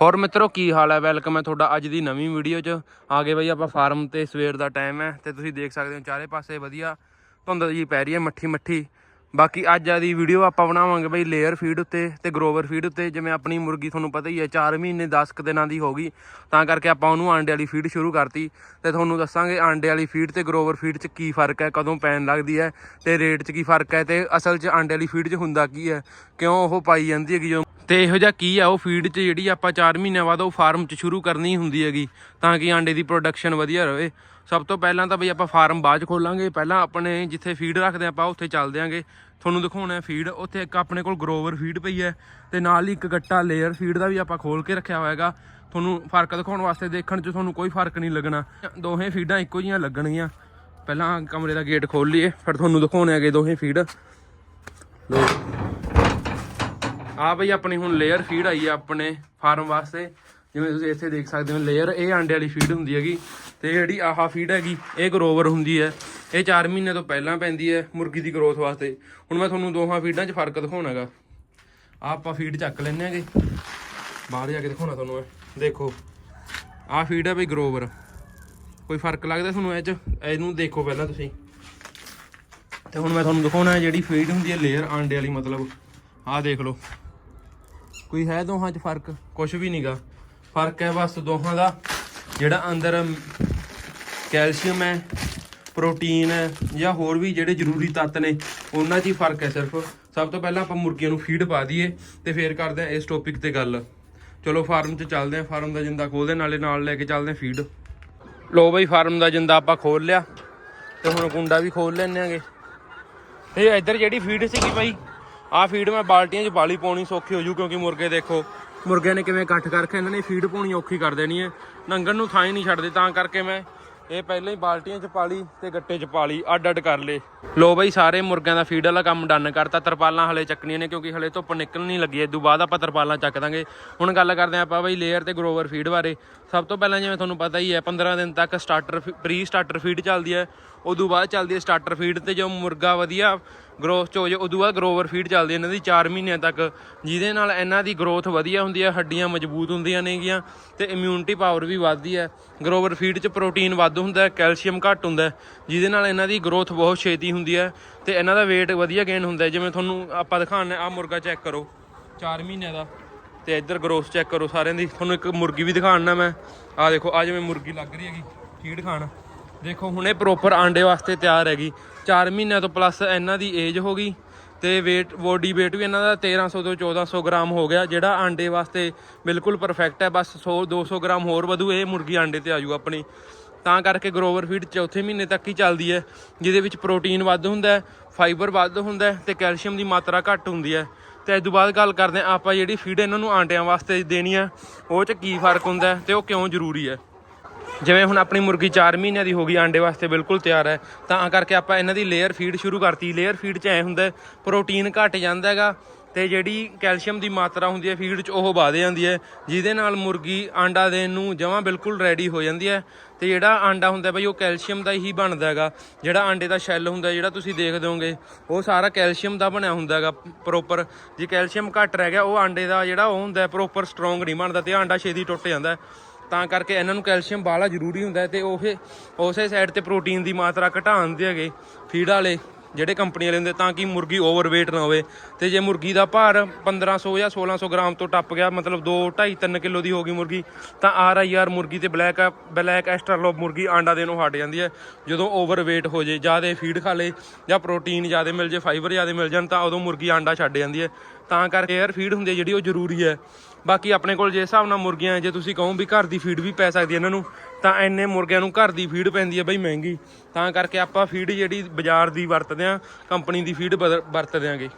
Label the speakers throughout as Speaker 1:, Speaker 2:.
Speaker 1: ਹੋਰ ਮਿੱਤਰੋ, ਕੀ ਹਾਲ ਹੈ? ਵੈਲਕਮ ਹੈ ਤੁਹਾਡਾ ਅੱਜ ਦੀ ਨਵੀਂ ਵੀਡੀਓ 'ਚ। ਆ ਗਏ ਬਈ ਆਪਾਂ ਫਾਰਮ ਤੇ ਸਵੇਰ ਦਾ ਟਾਈਮ ਹੈ ਤੇ ਤੁਸੀਂ ਦੇਖ ਸਕਦੇ ਹੋ ਚਾਰੇ ਪਾਸੇ ਵਧੀਆ ਧੁੰਦ ਜੀ ਪੈ ਰਹੀ ਹੈ, ਮੱਠੀ ਮੱਠੀ। ਬਾਕੀ ਅੱਜ ਦੀ ਵੀਡੀਓ ਆਪਾਂ ਬਣਾਵਾਂਗੇ ਬਈ ਲੇਅਰ ਫੀਡ ਉੱਤੇ ਤੇ ਗਰੋਵਰ ਫੀਡ ਉੱਤੇ। ਜਿਵੇਂ ਆਪਣੀ ਮੁਰਗੀ ਤੁਹਾਨੂੰ ਪਤਾ ਹੀ ਹੈ 4 ਮਹੀਨੇ 10 ਕੁ ਦਿਨਾਂ ਦੀ ਹੋ ਗਈ। ਤਾਂ ਕਰਕੇ ਆਪਾਂ ਉਹਨੂੰ ਆਂਡੇ ਵਾਲੀ ਫੀਡ ਸ਼ੁਰੂ ਕਰਤੀ। ਤੇ ਤੁਹਾਨੂੰ ਦੱਸਾਂਗੇ ਆਂਡੇ ਵਾਲੀ ਫੀਡ ਤੇ ਗਰੋਵਰ ਫੀਡ 'ਚ ਕੀ ਫ਼ਰਕ ਹੈ, ਕਦੋਂ ਪੈਣ ਲੱਗਦੀ ਹੈ ਤੇ ਰੇਟ 'ਚ ਕੀ ਫ਼ਰਕ ਹੈ ਤੇ ਅਸਲ 'ਚ ਆਂਡੇ ਵਾਲੀ ਫੀਡ 'ਚ ਹੁੰਦਾ ਕੀ ਹੈ, ਕਿਉਂ ਉਹ ਪਾਈ ਜਾਂਦੀ ਹੈਗੀ ਜੋ ਤੇ ਇਹੋ ਜਿਹਾ ਕੀ ਆ, ਉਹ ਫੀਡ 'ਚ ਜਿਹੜੀ ਆਪਾਂ 4 ਮਹੀਨਿਆਂ ਬਾਅਦ ਉਹ ਫਾਰਮ 'ਚ ਸ਼ੁਰੂ ਕਰਨੀ ਹੁੰਦੀ ਹੈਗੀ, ਤਾਂ ਕਿ ਆਂਡੇ ਦੀ ਪ੍ਰੋਡਕਸ਼ਨ ਵਧੀਆ ਰਹੇ ਸਭ ਤੋਂ ਪਹਿਲਾਂ ਤਾਂ ਬਈ ਆਪਾਂ ਫਾਰਮ ਬਾਅਦ 'ਚ ਖੋਲਾਂਗੇ। ਪਹਿਲਾਂ ਆਪਣੇ ਜਿੱਥੇ ਫੀਡ ਰੱਖਦੇ ਆਪਾਂ, ਉੱਥੇ ਚੱਲਦੇ ਆਂਗੇ ਤੁਹਾਨੂੰ ਦਿਖਾਉਣਾ ਹੈ ਫੀਡ ਉੱਥੇ ਇੱਕ ਆਪਣੇ ਕੋਲ ਗਰੋਵਰ ਫੀਡ ਪਈ ਹੈ ਤੇ ਨਾਲ ਹੀ ਇੱਕ ਗੱਟਾ ਲੇਅਰ ਫੀਡ ਦਾ ਵੀ ਆਪਾਂ ਖੋਲ ਕੇ ਰੱਖਿਆ ਹੋਇਆਗਾ ਤੁਹਾਨੂੰ ਫ਼ਰਕ ਦਿਖਾਉਣ ਵਾਸਤੇ ਦੇਖਣ 'ਚ ਤੁਹਾਨੂੰ ਕੋਈ ਫ਼ਰਕ ਨਹੀਂ ਲੱਗਣਾ। ਦੋਹੇ ਫੀਡਾਂ ਇੱਕੋ ਜਿਹੀਆਂ ਲੱਗਣਗੀਆਂ। ਪਹਿਲਾਂ ਕਮਰੇ ਦਾ ਗੇਟ ਖੋਲ ਲਈਏ, ਫਿਰ ਤੁਹਾਨੂੰ ਦਿਖਾਉਣੇ ਹੈਗੇ ਦੋਹੇ ਫੀਡ ਲੋ ਆ ਬਈ ਆਪਣੀ ਹੁਣ ਲੇਅਰ ਫੀਡ ਆਈ ਆ ਆਪਣੇ ਫਾਰਮ ਵਾਸਤੇ। ਜਿਵੇਂ ਤੁਸੀਂ ਇੱਥੇ ਦੇਖ ਸਕਦੇ ਹੋ ਲੇਅਰ ਇਹ ਆਂਡੇ ਵਾਲੀ ਫੀਡ ਹੁੰਦੀ ਹੈਗੀ। ਤੇ ਜਿਹੜੀ ਆਹਾ ਫੀਡ ਹੈਗੀ, ਇਹ ਗਰੋਵਰ ਹੁੰਦੀ ਹੈ। ਇਹ 4 ਮਹੀਨੇ ਤੋਂ ਪਹਿਲਾਂ ਪੈਂਦੀ ਹੈ ਮੁਰਗੀ ਦੀ ਗਰੋਥ ਵਾਸਤੇ। ਹੁਣ ਮੈਂ ਤੁਹਾਨੂੰ ਦੋਹਾਂ ਫੀਡਾਂ 'ਚ ਫ਼ਰਕ ਦਿਖਾਉਣਾਗਾ। ਆ ਆਪਾਂ ਫੀਡ ਚੱਕ ਲੈਣੇ ਆਗੇ ਬਾਹਰ ਜਾ ਕੇ ਦਿਖਾਉਣਾ ਤੁਹਾਨੂੰ ਮੈਂ। ਦੇਖੋ ਆ ਫੀਡ ਹੈ ਬਈ ਗਰੋਵਰ ਕੋਈ ਫ਼ਰਕ ਲੱਗਦਾ ਤੁਹਾਨੂੰ ਇਹ 'ਚ? ਇਹਨੂੰ ਦੇਖੋ ਪਹਿਲਾਂ ਤੁਸੀਂ। ਤੇ ਹੁਣ ਮੈਂ ਤੁਹਾਨੂੰ ਦਿਖਾਉਣਾ ਜਿਹੜੀ ਫੀਡ ਹੁੰਦੀ ਹੈ ਲੇਅਰ ਆਂਡੇ ਵਾਲੀ ਮਤਲਬ। ਆਹ ਦੇਖ ਲਓ। ਕੋਈ ਹੈ ਦੋਹਾਂ 'ਚ ਫ਼ਰਕ? ਕੁਝ ਵੀ ਨਹੀਂਗਾ ਫ਼ਰਕ ਹੈ ਬਸ ਦੋਹਾਂ ਦਾ। ਜਿਹੜਾ ਅੰਦਰ ਕੈਲਸ਼ੀਅਮ ਹੈ, ਪ੍ਰੋਟੀਨ ਹੈ ਜਾਂ ਹੋਰ ਵੀ ਜਿਹੜੇ ਜ਼ਰੂਰੀ ਤੱਤ ਨੇ, ਉਹਨਾਂ 'ਚ ਹੀ ਫ਼ਰਕ ਹੈ ਸਿਰਫ। ਸਭ ਤੋਂ ਪਹਿਲਾਂ ਆਪਾਂ ਮੁਰਗੀਆਂ ਨੂੰ ਫੀਡ ਪਾ ਦਈਏ ਤੇ ਫੇਰ ਕਰਦੇ ਆ ਇਸ ਟੌਪਿਕ ਤੇ ਗੱਲ। ਚਲੋ ਫਾਰਮ 'ਚ ਚੱਲਦੇ ਆ ਫਾਰਮ ਦਾ ਜਿੰਦਾ ਖੋਲਦੇ ਨਾਲੇ ਨਾਲ ਲੈ ਕੇ ਚੱਲਦੇ ਆ ਫੀਡ ਲੋ ਬਈ ਫਾਰਮ ਦਾ ਜਿੰਦਾ ਆਪਾਂ ਖੋਲ ਲਿਆ ਤੇ ਹੁਣ ਕੁੰਡਾ ਵੀ ਖੋਲ ਲੈਣੇ ਆਗੇ ਇਹ ਇੱਧਰ ਜਿਹੜੀ ਫੀਡ ਸੀਗੀ ਬਾਈ ਆਹ ਫੀਡ ਮੈਂ ਬਾਲਟੀਆਂ 'ਚ ਬਾਲੀ ਪਾਉਣੀ ਸੌਖੀ ਹੋ ਜੂ ਕਿਉਂਕਿ ਮੁਰਗੇ ਦੇਖੋ, ਮੁਰਗਿਆਂ ਨੇ ਕਿਵੇਂ ਇਕੱਠ ਕਰਕੇ ਇਹਨਾਂ ਨੇ ਫੀਡ ਪਾਉਣੀ ਔਖੀ ਕਰ ਦੇਣੀ ਹੈ। ਨੰਗਣ ਨੂੰ ਥਾਂ ਹੀ ਨਹੀਂ ਛੱਡਦੇ, ਤਾਂ ਕਰਕੇ ਮੈਂ ਇਹ ਪਹਿਲਾਂ ਹੀ ਬਾਲਟੀਆਂ 'ਚ ਪਾਲੀ ਲਈ ਤੇ ਗੱਟੇ 'ਚ ਪਾਲੀ ਅੱਡ ਅੱਡ ਕਰ ਲੇ ਲੋ ਬਈ, ਸਾਰੇ ਮੁਰਗਿਆਂ ਦਾ ਫੀਡ ਵਾਲਾ ਕੰਮ ਡਨ ਕਰਤਾ, ਤਰਪਾਲਾਂ ਹਲੇ ਚੱਕਣੀਆਂ ਨੇ ਕਿਉਂਕਿ ਹਲੇ ਧੁੱਪ ਨਿਕਲ ਨਹੀਂ ਲੱਗੀ ਇਦੋਂ ਬਾਅਦ ਆਪਾਂ ਤਰਪਾਲਾਂ ਚੱਕ ਦਾਂਗੇ। ਹੁਣ ਗੱਲ ਕਰਦੇ ਹਾਂ ਆਪਾਂ ਬਈ ਲੇਅਰ ਤੇ ਗਰੋਵਰ ਫੀਡ ਬਾਰੇ। ਸਭ ਤੋਂ ਪਹਿਲਾਂ ਜਿਵੇਂ ਤੁਹਾਨੂੰ ਪਤਾ ਹੀ ਹੈ 15 ਦਿਨ ਤੱਕ ਸਟਾਰਟਰ ਪ੍ਰੀ ਸਟਾਰਟਰ ਫੀਡ ਚੱਲਦੀ ਹੈ ਉਦੋਂ ਬਾਅਦ ਚੱਲਦੀ ਹੈ ਸਟਾਰਟਰ ਫੀਡ ਤੇ ਜੋ ਮੁਰਗਾ ਵਧੀਆ ਗਰੋਥ ਚ ਹੋ ਜਾਏ ਉਦੋਂ ਬਾਅਦ ਗਰੋਵਰ ਫੀਡ ਚੱਲਦੀ ਇਹਨਾਂ ਦੀ 4 ਮਹੀਨਿਆਂ ਤੱਕ। ਜਿਹਦੇ ਨਾਲ ਇਹਨਾਂ ਦੀ ਗਰੋਥ ਵਧੀਆ ਹੁੰਦੀ ਹੈ ਹੱਡੀਆਂ ਮਜ਼ਬੂਤ ਹੁੰਦੀਆਂ ਨੇਗੀਆਂ ਤੇ ਇਮਿਊਨਿਟੀ ਪਾਵਰ ਵੀ ਵੱਧਦੀ ਹੈ ਗਰੋਵਰ ਫੀਡ 'ਚ ਪ੍ਰੋਟੀਨ ਵੱਧ ਹੁੰਦਾ ਹੈ ਕੈਲਸ਼ੀਅਮ ਘੱਟ ਹੁੰਦਾ ਹੈ ਜਿਹਦੇ ਨਾਲ ਇਹਨਾਂ ਦੀ ਗਰੋਥ ਬਹੁਤ ਛੇਤੀ ਹੁੰਦੀ ਹੈ ਤੇ ਇਹਨਾਂ ਦਾ weight ਵਧੀਆ ਗੇਨ ਹੁੰਦਾ। ਜਿਵੇਂ ਤੁਹਾਨੂੰ ਆਪਾਂ ਦਿਖਾਉਂਦੇ ਆ ਮੁਰਗਾ ਚੈੱਕ ਕਰੋ 4 ਮਹੀਨਿਆਂ ਦਾ ਤੇ ਇੱਧਰ ਗਰੋਥ ਚੈੱਕ ਕਰੋ ਸਾਰਿਆਂ ਦੀ। ਤੁਹਾਨੂੰ ਇੱਕ ਮੁਰਗੀ ਵੀ ਦਿਖਾਉਣਾ ਮੈਂ। ਆ ਦੇਖੋ ਆ ਜਿਵੇਂ ਮੁਰਗੀ ਲੱਗ ਰਹੀ ਹੈਗੀ, ਫੀਡ ਖਾਣ। ਦੇਖੋ, ਹੁਣ ਇਹ ਪ੍ਰੋਪਰ ਆਂਡੇ ਵਾਸਤੇ ਤਿਆਰ ਹੈਗੀ। 4 ਮਹੀਨਿਆਂ ਤੋਂ ਪਲੱਸ ਇਹਨਾਂ ਦੀ ਏਜ ਹੋ ਗਈ ਤੇ weight ਬੋਡੀ weight ਵੀ ਇਹਨਾਂ ਦਾ 1300 ਤੋਂ 1400 ਗ੍ਰਾਮ ਹੋ ਗਿਆ, ਜਿਹੜਾ ਆਂਡੇ ਵਾਸਤੇ ਬਿਲਕੁਲ ਪਰਫੈਕਟ ਹੈ। ਬਸ 100 200 ਗ੍ਰਾਮ ਹੋਰ ਵਧੂ, ਇਹ ਮੁਰਗੀ ਆਂਡੇ ਤੇ ਆਜੂ ਆਪਣੀ। ਤਾਂ ਕਰਕੇ ਗਰੋਵਰ ਫੀਡ ਚੌਥੇ ਮਹੀਨੇ ਤੱਕ ਹੀ ਚੱਲਦੀ ਹੈ, ਜਿਹਦੇ ਵਿੱਚ ਪ੍ਰੋਟੀਨ ਵੱਧ ਹੁੰਦਾ ਹੈ ਫਾਈਬਰ ਵੱਧ ਹੁੰਦਾ ਹੈ ਤੇ ਕੈਲਸ਼ੀਅਮ ਦੀ ਮਾਤਰਾ ਘੱਟ ਹੁੰਦੀ ਹੈ। ਤੇ ਇਸ ਤੋਂ ਬਾਅਦ ਗੱਲ ਕਰਦੇ ਹਾਂ ਆਪਾਂ ਜਿਹੜੀ ਫੀਡ ਇਹਨਾਂ ਨੂੰ ਆਂਡਿਆਂ ਵਾਸਤੇ ਦੇਣੀ ਹੈ, ਉਹ 'ਚ ਕੀ ਫ਼ਰਕ ਹੁੰਦਾ ਹੈ ਤੇ ਉਹ ਕਿਉਂ ਜ਼ਰੂਰੀ ਹੈ। ਜਿਵੇਂ ਹੁਣ ਆਪਣੀ ਮੁਰਗੀ 4 ਮਹੀਨਿਆਂ ਦੀ ਹੋ ਗਈ, ਆਂਡੇ ਵਾਸਤੇ ਬਿਲਕੁਲ ਤਿਆਰ ਹੈ, ਤਾਂ ਕਰਕੇ ਆਪਾਂ ਇਹਨਾਂ ਦੀ ਲੇਅਰ ਫੀਡ ਸ਼ੁਰੂ ਕਰਤੀ। ਲੇਅਰ ਫੀਡ 'ਚ ਐ ਹੁੰਦਾ ਪ੍ਰੋਟੀਨ ਘਟ ਜਾਂਦਾ ਹੈਗਾ ਤੇ ਜਿਹੜੀ ਕੈਲਸ਼ੀਅਮ ਦੀ ਮਾਤਰਾ ਹੁੰਦੀ ਹੈ ਫੀਡ 'ਚ, ਉਹ ਵਧ ਜਾਂਦੀ ਹੈ, ਜਿਹਦੇ ਨਾਲ ਮੁਰਗੀ ਆਂਡਾ ਦੇਣ ਨੂੰ ਜਮਾਂ ਬਿਲਕੁਲ ਰੈਡੀ ਹੋ ਜਾਂਦੀ ਹੈ। ਤੇ ਜਿਹੜਾ ਆਂਡਾ ਹੁੰਦਾ ਬਈ ਉਹ ਕੈਲਸ਼ੀਅਮ ਦਾ ਹੀ ਬਣਦਾ ਹੈਗਾ। ਜਿਹੜਾ ਆਂਡੇ ਦਾ ਸ਼ੈੱਲ ਹੁੰਦਾ ਜਿਹੜਾ ਤੁਸੀਂ ਦੇਖਦੇ ਹੋਗੇ ਉਹ ਸਾਰਾ ਕੈਲਸ਼ੀਅਮ ਦਾ ਬਣਿਆ ਹੁੰਦਾ ਹੈਗਾ ਪ੍ਰੋਪਰ ਜੇ ਕੈਲਸ਼ੀਅਮ ਘੱਟ ਰਹਿ ਗਿਆ, ਉਹ ਆਂਡੇ ਦਾ ਜਿਹੜਾ ਉਹ ਹੁੰਦਾ ਪ੍ਰੋਪਰ ਸਟਰੋਂਗ ਨਹੀਂ ਬਣਦਾ ਤੇ ਆਂਡਾ ਛੇਤੀ ਟੁੱਟ ਜਾਂਦਾ ਤਾਂ ਕਰਕੇ ਇਹਨਾਂ ਨੂੰ ਕੈਲਸ਼ੀਅਮ ਬਾਹਲਾ ਜ਼ਰੂਰੀ ਹੁੰਦਾ ਹੈ ਤੇ ਉਹ ਉਸੇ ਸਾਈਡ ਤੇ ਪ੍ਰੋਟੀਨ ਦੀ ਮਾਤਰਾ ਘਟਾਉਣ ਦੇ ਹੈਗੇ ਫੀਡ ਵਾਲੇ ਜਿਹੜੇ ਕੰਪਨੀ ਵਾਲੇ ਹੁੰਦੇ ਤਾਂ ਕਿ ਮੁਰਗੀ ਓਵਰਵੇਟ ਨਾ ਹੋਵੇ। ਤੇ ਜੇ ਮੁਰਗੀ ਦਾ ਭਾਰ 1500 ਜਾਂ 1600 ਗ੍ਰਾਮ ਤੋਂ ਟੱਪ ਗਿਆ, ਮਤਲਬ 2 2.5 3 ਕਿਲੋ ਦੀ ਹੋ ਗਈ ਮੁਰਗੀ, ਤਾਂ ਆਰ ਆਈ ਆਰ ਮੁਰਗੀ ਤੇ ਬਲੈਕ ਬਲੈਕ ਐਸਟਰਲੋਪ ਮੁਰਗੀ ਆਂਡਾ ਦੇਣੋਂ ਹਟ ਜਾਂਦੀ ਹੈ। ਜਦੋਂ ਓਵਰਵੇਟ ਹੋ ਜੇ, ਜ਼ਿਆਦਾ ਫੀਡ ਖਾ ਲੇ ਜਾਂ ਪ੍ਰੋਟੀਨ ਜ਼ਿਆਦਾ ਮਿਲ ਜੇ ਫਾਈਬਰ ਜ਼ਿਆਦਾ ਮਿਲ ਜਾਣ, ਤਾਂ ਉਦੋਂ ਮੁਰਗੀ ਆਂਡਾ ਛੱਡ ਜਾਂਦੀ ਹੈ। ਤਾਂ ਕਰਕੇ 에ਅਰ ਫੀਡ ਹੁੰਦੀ ਹੈ ਜਿਹੜੀ ਉਹ ਜ਼ਰੂਰੀ ਹੈ। ਬਾਕੀ ਆਪਣੇ ਕੋਲ ਜੇ ਹਿਸਾਬ ਨਾਲ ਮੁਰਗੀਆਂ ਜੇ ਤੁਸੀਂ ਕਹੋ ਵੀ ਘਰ ਦੀ ਫੀਡ ਵੀ ਪੈ ਸਕਦੀ ਹੈ ਇਹਨਾਂ ਨੂੰ, ਤਾਂ ਐਨੇ ਮੁਰਗਿਆਂ ਨੂੰ ਘਰ ਦੀ ਫੀਡ ਪੈਂਦੀ ਹੈ ਬਈ ਮਹਿੰਗੀ। ਤਾਂ ਕਰਕੇ ਆਪਾਂ ਫੀਡ ਜਿਹੜੀ ਬਾਜ਼ਾਰ ਦੀ ਵਰਤਦੇ ਆ ਕੰਪਨੀ ਦੀ ਫੀਡ ਵਰਤਦੇ ਆਂਗੇ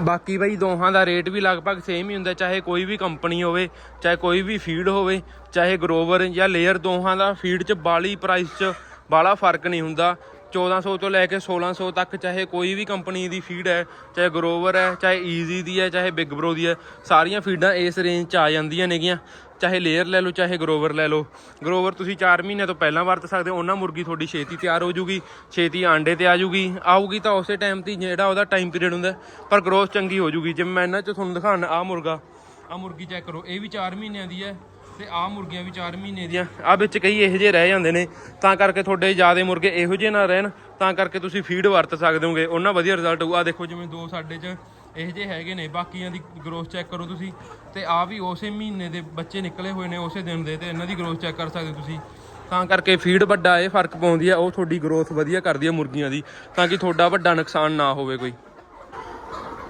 Speaker 1: ਬਾਕੀ ਬਈ ਦੋਹਾਂ ਦਾ ਰੇਟ ਵੀ ਲਗਭਗ ਸੇਮ ਹੀ ਹੁੰਦਾ, ਚਾਹੇ ਕੋਈ ਵੀ ਕੰਪਨੀ ਹੋਵੇ, ਚਾਹੇ ਕੋਈ ਵੀ ਫੀਡ ਹੋਵੇ, ਚਾਹੇ ਗਰੋਵਰ ਜਾਂ ਲੇਅਰ ਦੋਹਾਂ ਦਾ ਫੀਡ 'ਚ ਬਾਲੀ ਪ੍ਰਾਈਸ 'ਚ ਬਾਲਾ ਫ਼ਰਕ ਨਹੀਂ ਹੁੰਦਾ। 1400 ਤੋਂ ਲੈ ਕੇ 1600 ਤੱਕ ਚਾਹੇ ਕੋਈ ਵੀ ਕੰਪਨੀ ਦੀ ਫੀਡ ਹੈ, ਚਾਹੇ ਗਰੋਵਰ ਹੈ, ਚਾਹੇ ਈਜ਼ੀ ਦੀ ਹੈ, ਚਾਹੇ ਬਿਗ ਬਰੋ ਦੀ ਹੈ, ਸਾਰੀਆਂ ਫੀਡਾਂ ਇਸ ਰੇਂਜ 'ਚ ਆ ਜਾਂਦੀਆਂ ਨੇਗੀਆਂ। ਚਾਹੇ ਲੇਅਰ ਲੈ ਲਓ, ਚਾਹੇ ਗਰੋਵਰ ਲੈ ਲਓ। ਗਰੋਵਰ ਤੁਸੀਂ 4 ਮਹੀਨੇ ਤੋਂ ਪਹਿਲਾਂ ਵਰਤ ਸਕਦੇ ਹੋ, ਉਹਨਾਂ ਮੁਰਗੀ ਤੁਹਾਡੀ ਛੇਤੀ ਤਿਆਰ ਹੋ ਜੂਗੀ, ਛੇਤੀ ਆਂਡੇ ਤੇ ਆ ਜੂਗੀ। ਆਊਗੀ ਤਾਂ ਉਸੇ ਟਾਈਮ ਤੇ ਜਿਹੜਾ ਉਹਦਾ ਟਾਈਮ ਪੀਰੀਅਡ ਹੁੰਦਾ, ਪਰ ਗਰੋਥ ਚੰਗੀ ਹੋ ਜੂਗੀ। ਜਿਵੇਂ ਮੈਂ ਇਹਨਾਂ 'ਚ ਤੁਹਾਨੂੰ ਦਿਖਾਉਣਾ ਆ ਮੁਰਗਾ ਆ ਮੁਰਗੀ ਚੈੱਕ ਕਰੋ, ਇਹ ਵੀ 4 ਮਹੀਨਿਆਂ ਦੀ ਹੈ। ਤੇ ਆਹ ਮੁਰਗੀਆਂ ਵੀ 4 ਮਹੀਨੇ ਦੀਆਂ। ਆ ਵਿੱਚ ਕਈ ਇਹੋ ਜਿਹੇ ਰਹਿ ਜਾਂਦੇ ਨੇ, ਤਾਂ ਕਰਕੇ ਤੁਹਾਡੇ ਜਿਆਦੇ ਮੁਰਗੇ ਇਹੋ ਜਿਹੇ ਨਾ ਰਹਿਣ, ਤਾਂ ਕਰਕੇ ਤੁਸੀਂ ਫੀਡ ਵਰਤ ਸਕਦੇ ਹੋਗੇ, ਉਹਨਾਂ ਵਧੀਆ ਰਿਜ਼ਲਟ ਹੋਊ। ਆ ਦੇਖੋ ਜਿਵੇਂ ਦੋ ਸਾਡੇ ਚ ਇਹੋ ਜਿਹੇ ਹੈਗੇ ਨੇ, ਬਾਕੀਆਂ ਦੀ ਗਰੋਥ ਚੈੱਕ ਕਰੋ ਤੁਸੀਂ, ਤੇ ਆ ਵੀ ਉਸੇ ਮਹੀਨੇ ਦੇ ਬੱਚੇ ਨਿਕਲੇ ਹੋਏ ਨੇ, ਉਸੇ ਦਿਨ ਦੇ, ਤੇ ਇਹਨਾਂ ਦੀ ਗਰੋਥ ਚੈੱਕ ਕਰ ਸਕਦੇ ਤੁਸੀਂ। ਤਾਂ ਕਰਕੇ ਫੀਡ ਵੱਡਾ ਇਹ ਫ਼ਰਕ ਪਾਉਂਦੀ ਆ, ਉਹ ਤੁਹਾਡੀ ਗਰੋਥ ਵਧੀਆ ਕਰਦੀ ਆ ਮੁਰਗੀਆਂ ਦੀ, ਤਾਂ ਕਿ ਤੁਹਾਡਾ ਵੱਡਾ ਨੁਕਸਾਨ ਨਾ ਹੋਵੇ ਕੋਈ।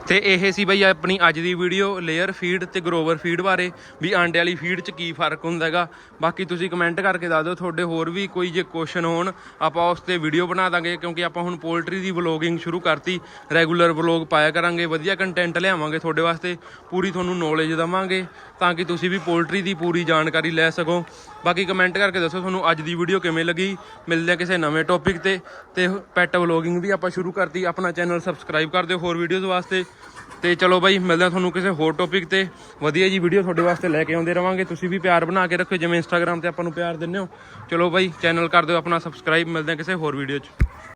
Speaker 1: ਤੇ ਇਹ ਸੀ ਬਈ ਆਪਣੀ ਅੱਜ ਦੀ ਵੀਡੀਓ ਲੇਅਰ ਫੀਡ ਤੇ ਗਰੋਵਰ ਫੀਡ ਬਾਰੇ, ਵੀ ਆਂਡੇ ਵਾਲੀ ਫੀਡ 'ਚ ਕੀ ਫ਼ਰਕ ਹੁੰਦਾ ਹੈਗਾ। ਬਾਕੀ ਤੁਸੀਂ ਕਮੈਂਟ ਕਰਕੇ ਦੱਸ ਦਿਓ, ਤੁਹਾਡੇ ਹੋਰ ਵੀ ਕੋਈ ਜੇ ਕੁਐਸਚਨ ਹੋਣ, ਆਪਾਂ ਉਸ ਤੇ ਵੀਡੀਓ ਬਣਾ ਦਾਂਗੇ, ਕਿਉਂਕਿ ਆਪਾਂ ਹੁਣ ਪੋਲਟਰੀ ਦੀ ਵਲੋਗਿੰਗ ਸ਼ੁਰੂ ਕਰਤੀ। ਰੈਗੂਲਰ ਵਲੋਗ ਪਾਇਆ ਕਰਾਂਗੇ, ਵਧੀਆ ਕੰਟੈਂਟ ਲਿਆਵਾਂਗੇ ਤੁਹਾਡੇ ਵਾਸਤੇ, ਪੂਰੀ ਤੁਹਾਨੂੰ ਨੌਲੇਜ ਦਵਾਂਗੇ, ਤਾਂ ਕਿ ਤੁਸੀਂ ਵੀ ਪੋਲਟਰੀ ਦੀ ਪੂਰੀ ਜਾਣਕਾਰੀ ਲੈ ਸਕੋ। ਬਾਕੀ ਕਮੈਂਟ ਕਰਕੇ ਦੱਸੋ ਤੁਹਾਨੂੰ ਅੱਜ ਦੀ ਵੀਡੀਓ ਕਿਵੇਂ ਲੱਗੀ। ਮਿਲਦੇ ਆ ਕਿਸੇ ਨਵੇਂ ਟੌਪਿਕ ਤੇ ਤੇ ਪੈਟ ਵਲੋਗਿੰਗ ਵੀ ਆਪਾਂ ਸ਼ੁਰੂ ਕਰਤੀ। ਆਪਣਾ ਚੈਨਲ ਸਬਸਕ੍ਰਾਈਬ ਕਰ ਦਿਓ ਹੋਰ ਵੀਡੀਓਜ਼ ਵਾਸਤੇ। ਤੇ ਚਲੋ ਬਾਈ, ਮਿਲਦੇ ਆ ਤੁਹਾਨੂੰ ਕਿਸੇ ਹੋਰ ਟੌਪਿਕ ਤੇ। ਵਧੀਆ ਜੀ ਵੀਡੀਓ ਤੁਹਾਡੇ ਵਾਸਤੇ ਲੈ ਕੇ ਆਉਂਦੇ ਰਵਾਂਗੇ। ਤੁਸੀਂ ਵੀ ਪਿਆਰ ਬਣਾ ਕੇ ਰੱਖਿਓ, ਜਿਵੇਂ ਇੰਸਟਾਗ੍ਰam ਤੇ ਆਪਾਂ ਨੂੰ ਪਿਆਰ ਦਿੰਦੇ ਹੋ। ਚਲੋ ਬਾਈ ਚੈਨਲ ਕਰ ਦਿਓ ਆਪਣਾ ਸਬਸਕ੍ਰਾਈਬ ਮਿਲਦੇ ਆ ਕਿਸੇ ਹੋਰ ਵੀਡੀਓ 'ਚ।